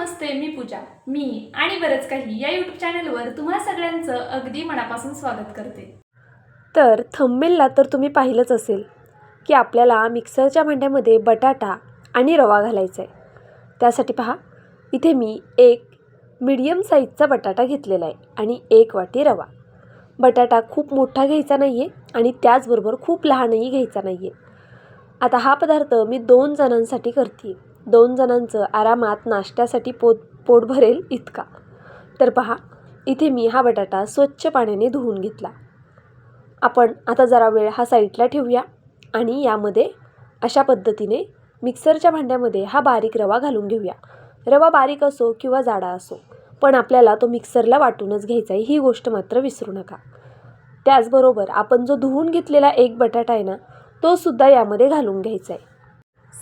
नमस्ते मी पूजा. मी आणि बरंच काही या यूट्यूब चॅनलवर तुम्हा सगळ्यांचं अगदी मनापासून स्वागत करते. तर थंबेलला तर तुम्ही पाहिलंच असेल की आपल्याला मिक्सरच्या भांड्यामध्ये बटाटा आणि रवा घालायचा आहे त्यासाठी पहा इथे मी एक मीडियम साईजचा बटाटा घेतलेला आहे आणि एक वाटी रवा. बटाटा खूप मोठा घ्यायचा नाही आहे आणि त्याचबरोबर खूप लहानही घ्यायचा नाही आहे आता हा पदार्थ मी दोन जणांसाठी करते दोन जणांचं आरामात नाश्त्यासाठी पोट पोट भरेल इतका. तर पहा इथे मी हा बटाटा स्वच्छ पाण्याने धुवून घेतला. आपण आता जरा वेळ हा साईडला ठेवूया आणि यामध्ये अशा पद्धतीने मिक्सरच्या भांड्यामध्ये हा बारीक रवा घालून घेऊया. रवा बारीक असो किंवा जाडा असो पण आपल्याला तो मिक्सरला वाटूनच घ्यायचा आहे ही गोष्ट मात्र विसरू नका. त्याचबरोबर आपण जो धुवून घेतलेला एक बटाटा आहे ना तो सुद्धा यामध्ये घालून घ्यायचा आहे.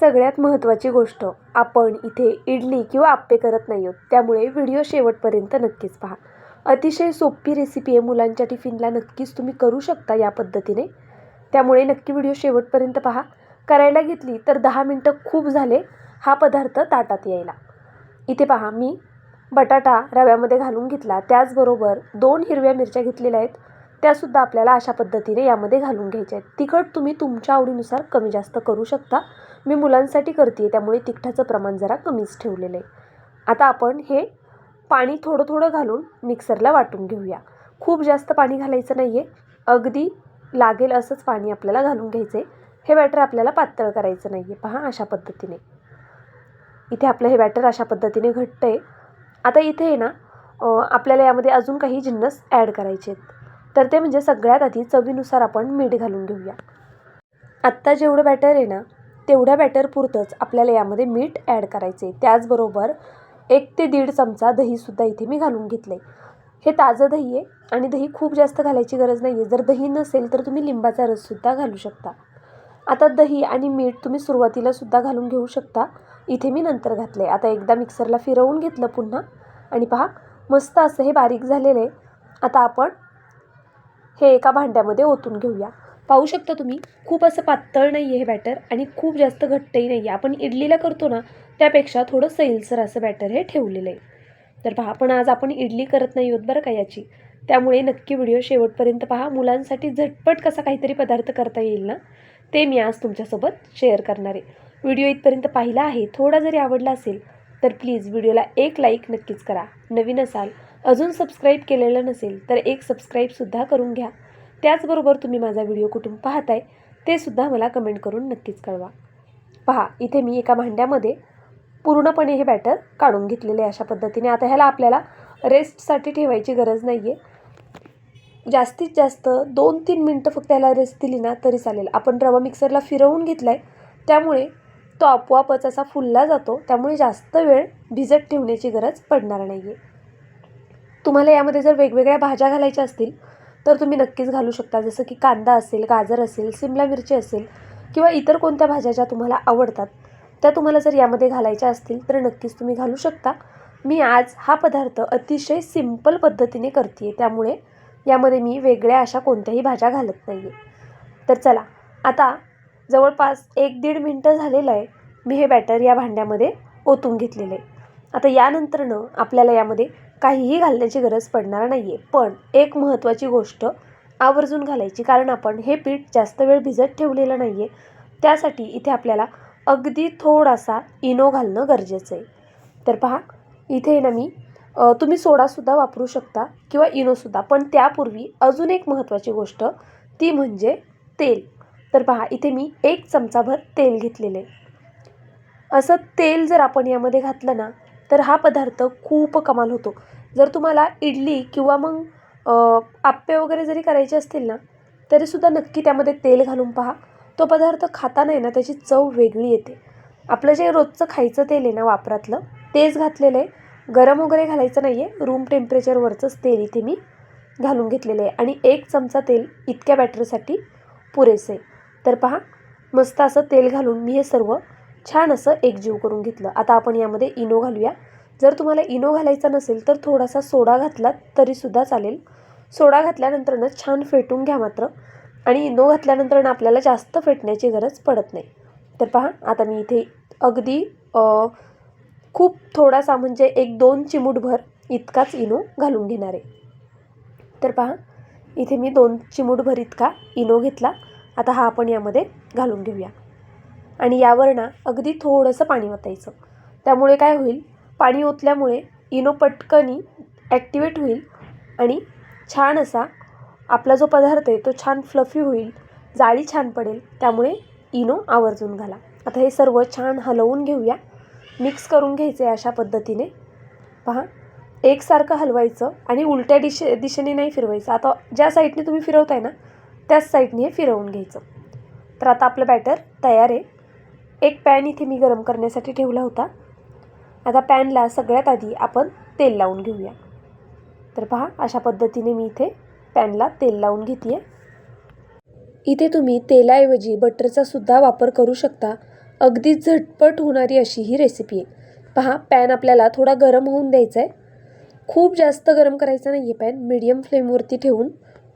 सगळ्यात महत्त्वाची गोष्ट आपण इथे इडली किंवा आप्पे करत नाही आहोत त्यामुळे व्हिडिओ शेवटपर्यंत नक्कीच पहा. अतिशय सोपी रेसिपी आहे मुलांच्या टिफिनला नक्कीच तुम्ही करू शकता या पद्धतीने. त्यामुळे नक्की व्हिडिओ शेवटपर्यंत पहा. करायला घेतली तर दहा मिनटं खूप झाले हा पदार्थ ताटात यायला. इथे पहा मी बटाटा रव्यामध्ये घालून घेतला. त्याचबरोबर दोन हिरव्या मिरच्या घेतलेल्या आहेत. त्यासुद्धा आपल्याला अशा पद्धतीने यामध्ये घालून घ्यायच्या आहेत. तिखट तुम्ही तुमच्या आवडीनुसार कमी जास्त करू शकता. मी मुलांसाठी करते आहे त्यामुळे तिखटाचं प्रमाण जरा कमीच ठेवलेलं आहे. आता आपण हे पाणी थोडं थोडं घालून मिक्सरला वाटून घेऊया. खूप जास्त पाणी घालायचं नाही आहे अगदी लागेल असंच पाणी आपल्याला घालून घ्यायचं आहे हे बॅटर आपल्याला पातळ करायचं नाही आहे पहा अशा पद्धतीने. इथे आपलं हे बॅटर अशा पद्धतीने घट्ट आहे आता इथे आहे ना आपल्याला यामध्ये अजून काही जिन्नस ॲड करायचे आहेत. तर ते म्हणजे सगळ्यात आधी चवीनुसार आपण मीठ घालून घेऊया. आत्ता जेवढं बॅटर आहे ना तेवढ्या बॅटर पुरतंच आपल्याला यामध्ये मीठ ॲड करायचे आहे त्याचबरोबर एक ते दीड चमचा दहीसुद्धा इथे मी घालून घेतलं आहे हे ताजं दही आहे आणि दही खूप जास्त घालायची गरज नाही आहे जर दही नसेल तर तुम्ही लिंबाचा रससुद्धा घालू शकता. आता दही आणि मीठ तुम्ही सुरुवातीला सुद्धा घालून घेऊ शकता. इथे मी नंतर घातले आता एकदा मिक्सरला फिरवून घेतलं पुन्हा. आणि पहा मस्त असं हे बारीक झालेलं आहे. आता आपण हे एका भांड्यामध्ये ओतून घेऊया. पाहू शकता तुम्ही खूप असं पातळ नाही आहे हे बॅटर आणि खूप जास्त घट्टही नाही आहे आपण इडलीला करतो ना त्यापेक्षा थोडं सैलसर असं बॅटर हे ठेवलेलं आहे. तर पहा पण आज आपण इडली करत नाही आहोत बरं का याची. त्यामुळे नक्की व्हिडिओ शेवटपर्यंत पहा. मुलांसाठी झटपट कसा काहीतरी पदार्थ करता येईल ना ते मी आज तुमच्यासोबत शेअर करणार आहे. व्हिडिओ इथपर्यंत पाहिला आहे थोडा जरी आवडला असेल तर प्लीज व्हिडिओला एक लाईक नक्कीच करा. नवीन असाल अजून सबस्क्राईब केलेलं नसेल तर एक सबस्क्राईबसुद्धा करून घ्या. त्याचबरोबर तुम्ही माझा व्हिडिओ कुठून पाहताय ते सुद्धा मला कमेंट करून नक्कीच कळवा. पहा इथे मी एका भांड्यामध्ये पूर्णपणे हे बॅटर काढून घेतलेले अशा पद्धतीने. आता ह्याला आपल्याला रेस्टसाठी ठेवायची गरज नाही आहे जास्तीत जास्त दोन तीन मिनटं फक्त ह्याला रेस्ट दिली ना तरी चालेल. आपण रवा मिक्सरला फिरवून घेतला आहे त्यामुळे तो आपोआपच असा फुलला जातो. त्यामुळे जास्त वेळ भिजत ठेवण्याची गरज पडणार नाही आहे तुम्हाला यामध्ये जर वेगवेगळ्या भाज्या घालायच्या असतील तर तुम्ही नक्कीच घालू शकता. जसं की कांदा असेल गाजर असेल सिमला मिरची असेल किंवा इतर कोणत्या भाज्या ज्या तुम्हाला आवडतात त्या तुम्हाला जर यामध्ये घालायच्या असतील तर नक्कीच तुम्ही घालू शकता. मी आज हा पदार्थ अतिशय सिंपल पद्धतीने करते आहे त्यामुळे यामध्ये मी वेगळ्या अशा कोणत्याही भाज्या घालत नाही आहे तर चला आता जवळपास एक दीड मिनटं झालेलं आहे. मी हे बॅटर या भांड्यामध्ये ओतून घेतलेलं आहे. आता यानंतरनं आपल्याला यामध्ये काहीही घालण्याची गरज पडणार नाही आहे पण एक महत्त्वाची गोष्ट आवर्जून घालायची कारण आपण हे पीठ जास्त वेळ भिजत ठेवलेलं नाही आहे त्यासाठी इथे आपल्याला अगदी थोडासा इनो घालणं गरजेचं आहे. तर पहा इथे ना मी तुम्ही सोडासुद्धा वापरू शकता किंवा इनोसुद्धा पण त्यापूर्वी अजून एक महत्त्वाची गोष्ट ती म्हणजे तेल. तर पहा इथे मी एक चमचाभर तेल घेतलेले असं तेल जर आपण यामध्ये घातलं ना तर हा पदार्थ खूप कमाल होतो. जर तुम्हाला इडली किंवा मग आप्पे वगैरे जरी करायचे असतील ना तरीसुद्धा नक्की त्यामध्ये तेल घालून पहा. तो पदार्थ खाताना आहे ना त्याची चव वेगळी येते. आपलं जे रोजचं खायचं तेल आहे ना वापरातलं तेच घातलेलं आहे. गरम वगैरे घालायचं नाही आहे रूम टेम्परेचरवरचंच तेल इथे मी घालून घेतलेलं आहे. आणि एक चमचा तेल इतक्या बॅटरीसाठी पुरेसे तर पहा मस्त असं तेल घालून मी हे सर्व छान असं एकजीव करून घेतलं. आता आपण यामध्ये इनो घालूया. जर तुम्हाला इनो घालायचा नसेल तर थोडासा सोडा घातला तरीसुद्धा चालेल. सोडा घातल्यानंतरनं छान फेटून घ्या मात्र. आणि इनो घातल्यानंतरनं आपल्याला जास्त फेटण्याची गरज पडत नाही. तर पहा आता मी इथे अगदी खूप थोडासा म्हणजे एक दोन चिमूटभर इतकाच इनो घालून घेणार आहे. तर पहा इथे मी दोन चिमूटभर इतका इनो घेतला. आता हा आपण यामध्ये घालून घेऊया. आणि यावर ना अगदी थोडंसं पाणी ओतायचं. त्यामुळे काय होईल? पाणी ओतल्यामुळे इनो पटकनी ॲक्टिवेट होईल आणि छान असा आपला जो पदार्थ आहे तो छान फ्लफी होईल जाळी छान पडेल त्यामुळे इनो आवर्जून घाला. आता हे सर्व छान हलवून घेऊया. मिक्स करून घ्यायचे अशा पद्धतीने. पहा एकसारखं हलवायचं आणि उलट्या दिशे दिशेने नाही फिरवायचं. आता ज्या साईडने तुम्ही फिरवताय ना त्याच साईडने हे फिरवून घ्यायचं. तर आता आपलं बॅटर तयार आहे. एक पॅन इथे मी गरम करण्यासाठी ठेवला होता. आता पॅनला सगळ्यात आधी आपण तेल लावून घेऊया. तर पहा अशा पद्धतीने मी इथे पॅनला तेल लावून घेते आहे इथे तुम्ही तेलाऐवजी बटरचा सुद्धा वापर करू शकता. अगदी झटपट होणारी अशी ही रेसिपी आहे. पहा पॅन आपल्याला थोडा गरम होऊन द्यायचा आहे खूप जास्त गरम करायचा नाही आहे पॅन मिडियम फ्लेमवरती ठेवून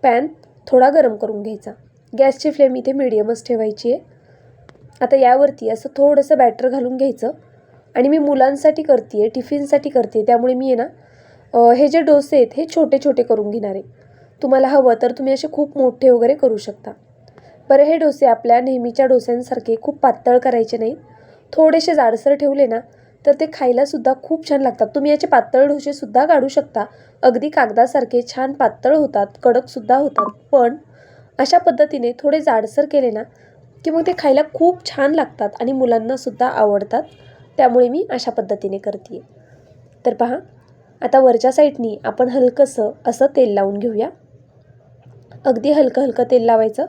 पॅन थोडा गरम करून घ्यायचा. गॅसची फ्लेम इथे मीडियमच ठेवायची आहे आता यावरती असं थोडंसं बॅटर घालून घ्यायचं. आणि मी मुलांसाठी करते आहे टिफिनसाठी करते आहे त्यामुळे मी आहे ना हे जे डोसे आहेत हे छोटे छोटे करून घेणार आहे. तुम्हाला हवं तर तुम्ही असे खूप मोठे वगैरे करू शकता. बरं हे डोसे आपल्या नेहमीच्या डोस्यांसारखे खूप पातळ करायचे नाहीत. थोडेसे जाडसर ठेवले ना तर ते खायलासुद्धा खूप छान लागतात. तुम्ही याचे पातळ डोसेसुद्धा काढू शकता. अगदी कागदासारखे छान पातळ होतात कडकसुद्धा होतात. पण अशा पद्धतीने थोडे जाडसर केले ना की मग ते खायला खूप छान लागतात आणि मुलांनासुद्धा आवडतात. त्यामुळे मी अशा पद्धतीने करते तर पहा आता वरच्या साईडनी आपण हलकंसं असं तेल लावून घेऊया. अगदी हलकं हलकं तेल लावायचं.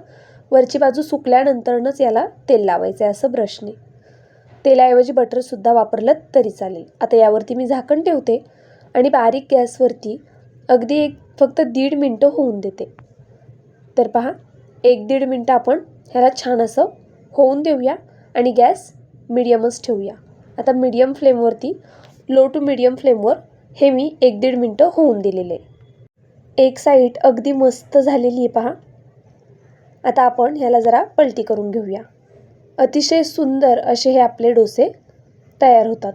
वरची बाजू सुकल्यानंतरनंच याला तेल लावायचं आहे असं ब्रशने तेलाऐवजी बटरसुद्धा वापरलं तरी चालेल. आता यावरती मी झाकण ठेवते आणि बारीक गॅसवरती अगदी एक फक्त दीड मिनटं होऊन देते. तर पहा एक दीड मिनटं आपण ह्याला छान असं होऊन देऊया आणि गॅस मिडियमच ठेवूया. आता मीडियम फ्लेमवरती लो टू मीडियम फ्लेमवर हे मी एक दीड मिनटं होऊन दिलेले. आहे एक साईड अगदी मस्त झालेली आहे पहा. आता आपण ह्याला जरा पलटी करून घेऊया. अतिशय सुंदर असे हे आपले डोसे तयार होतात.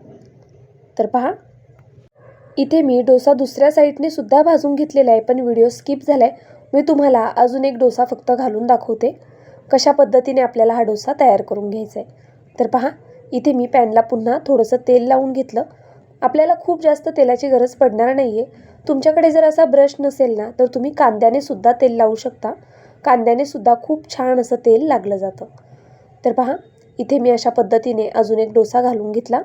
तर पहा. इथे मी डोसा दुसऱ्या साईडने सुद्धा भाजून घेतलेला आहे पण व्हिडिओ स्किप झाला आहे मी तुम्हाला अजून एक डोसा फक्त घालून दाखवते. कशा पद्धतीने आपल्याला हा डोसा तयार करून घ्यायचा आहे तर पहा इथे मी पॅनला पुन्हा थोडंसं तेल लावून घेतलं. आपल्याला खूप जास्त तेलाची गरज पडणार नाही आहे तुमच्याकडे जर असा ब्रश नसेल ना तर तुम्ही कांद्याने सुद्धा तेल लावू शकता. कांद्याने सुद्धा खूप छान असं तेल लागलं जातं. तर पहा इथे मी अशा पद्धतीने अजून एक डोसा घालून घेतला.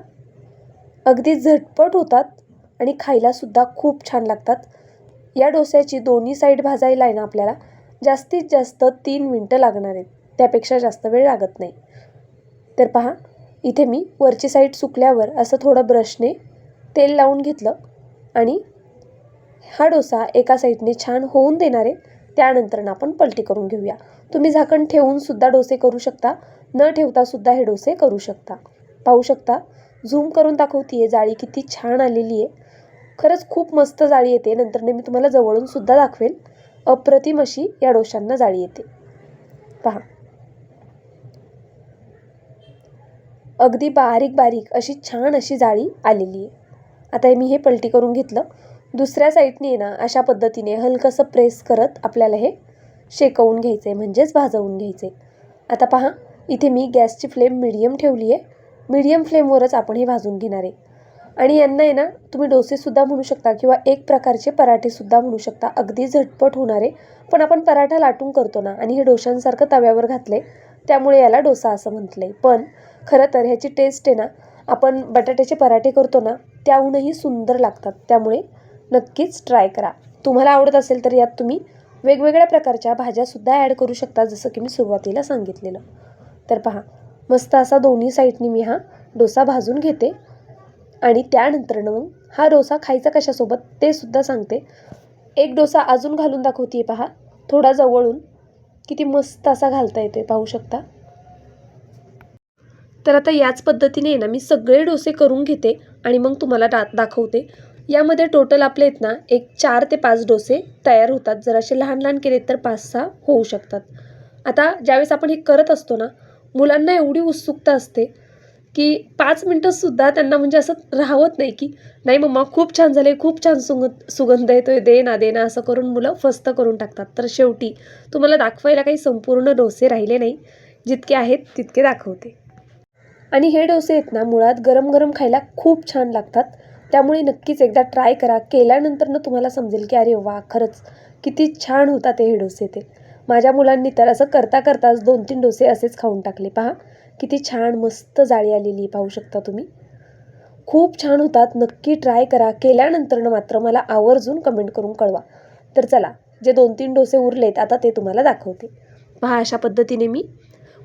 अगदी झटपट होतात आणि खायलासुद्धा खूप छान लागतात. या डोस्याची दोन्ही साईड भाजायला आहे ना आपल्याला जास्तीत जास्त तीन मिनटं लागणार आहेत. त्यापेक्षा जास्त वेळ लागत नाही. तर पहा इथे मी वरची साईड सुकल्यावर असं थोडं ब्रशने तेल लावून घेतलं आणि हा डोसा एका साईडने छान होऊन देणार आहे. त्यानंतर आपण पलटी करून घेऊया. तुम्ही झाकण ठेवून सुद्धा डोसे करू शकता. न ठेवता सुद्धा हे डोसे करू शकता. पाहू शकता झूम करून दाखवते आहे जाळी किती छान आलेली आहे खरंच खूप मस्त जाळी येते. नंतरने मी तुम्हाला जवळून सुद्धा दाखवेल. अप्रतिम अशी या डोशांना जाळी येते. पहा. अगदी बारीक बारीक अशी छान अशी जाळी आलेली आहे. आता मी हे पलटी करून घेतलं. दुसऱ्या साईडने ना अशा पद्धतीने हलकंसं प्रेस करत आपल्याला हे शेकवून घ्यायचं आहे म्हणजेच भाजवून घ्यायचे आता पहा इथे मी गॅसची फ्लेम मिडियम ठेवली आहे. मिडियम फ्लेमवरच आपण हे भाजून घेणार आहे. आणि यांना आहे ना तुम्ही डोसेसुद्धा म्हणू शकता किंवा एक प्रकारचे पराठेसुद्धा म्हणू शकता. अगदी झटपट होणारे. पण आपण पराठा लाटून करतो ना आणि हे डोशांसारखं तव्यावर घातले त्यामुळे याला डोसा असं म्हटलं. आहे पण खरं तर ह्याची टेस्ट आहे ना आपण बटाट्याचे पराठे करतो ना त्याहूनही सुंदर लागतात. त्यामुळे नक्कीच ट्राय करा. तुम्हाला आवडत असेल तर यात तुम्ही वेगवेगळ्या प्रकारच्या भाज्यासुद्धा ॲड करू शकता जसं की मी सुरुवातीला सांगितलेलं. तर पहा मस्त असा दोन्ही साईडनी मी हा डोसा भाजून घेते. आणि त्यानंतरनं मग हा डोसा खायचा कशासोबत ते सुद्धा सांगते. एक डोसा अजून घालून दाखवते पहा. थोडा जवळून. किती मस्त असा घालता येतो आहे पाहू शकता. तर आता याच पद्धतीने आहे ना मी सगळे डोसे करून घेते आणि मग तुम्हाला दा दाखवते. यामध्ये टोटल आपले आहेत ना एक चार ते पाच डोसे तयार होतात. जर असे लहान लहान केले तर पाच सहा होऊ शकतात. आता ज्यावेळेस आपण हे करत असतो ना मुलांना एवढी उत्सुकता असते की पाच मिनटंसुद्धा त्यांना म्हणजे असं राहवत नाही की नाही मम्मा खूप छान झाले खूप छान सुगंध सुगंध येतोय दे ना दे ना असं करून मुलं फस्त करून टाकतात. तर शेवटी तुम्हाला दाखवायला काही संपूर्ण डोसे राहिले नाही. जितके आहेत तितके दाखवते. आणि हे डोसे आहेत ना मुळात गरम गरम खायला खूप छान लागतात. त्यामुळे नक्कीच एकदा ट्राय करा. केल्यानंतर ना तुम्हाला समजेल की अरे वा खरंच किती छान होतात हे डोसे ते. माझ्या मुलांनी तर असं करता करताच दोन तीन डोसे असेच खाऊन टाकले. पहा किती छान मस्त जाळी आलेली पाहू शकता तुम्ही. खूप छान होतात नक्की ट्राय करा. केल्यानंतर मात्र मला आवर्जून कमेंट करून कळवा. तर चला जे दोन तीन डोसे उरलेत आता ते तुम्हाला दाखवते. पहा अशा पद्धतीने मी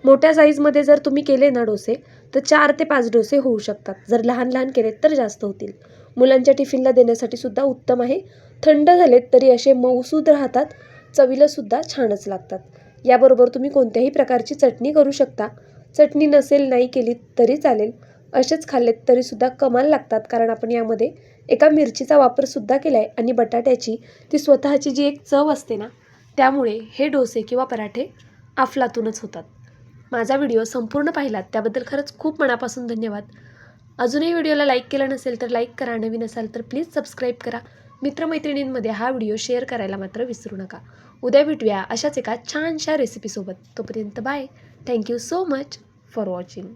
मोठ्या साईजमध्ये जर तुम्ही केले ना डोसे तर चार ते पाच डोसे होऊ शकतात. जर लहान लहान केलेत तर जास्त होतील. मुलांच्या टिफिनला देण्यासाठी सुद्धा उत्तम आहे. थंड झालेत तरी असे मऊसूद राहतात. चवीलासुद्धा छानच लागतात. याबरोबर तुम्ही कोणत्याही प्रकारची चटणी करू शकता. चटणी नसेल नाही केली तरी चालेल. असेच खाल्लेत तरीसुद्धा कमाल लागतात कारण आपण यामध्ये एका मिरचीचा वापरसुद्धा केला आहे आणि बटाट्याची ती स्वतःची जी एक चव असते ना त्यामुळे हे डोसे किंवा पराठे अफलातूनच होतात. माझा व्हिडिओ संपूर्ण पाहिलात त्याबद्दल खरंच खूप मनापासून धन्यवाद. अजूनही व्हिडिओला लाईक केलं नसेल तर लाईक करा नवीन असाल तर प्लीज सबस्क्राईब करा. मित्रमैत्रिणींमध्ये हा व्हिडिओ शेअर करायला मात्र विसरू नका. उद्या भेटूया अशाच एका छानशा रेसिपीसोबत तोपर्यंत bye thank you so much for watching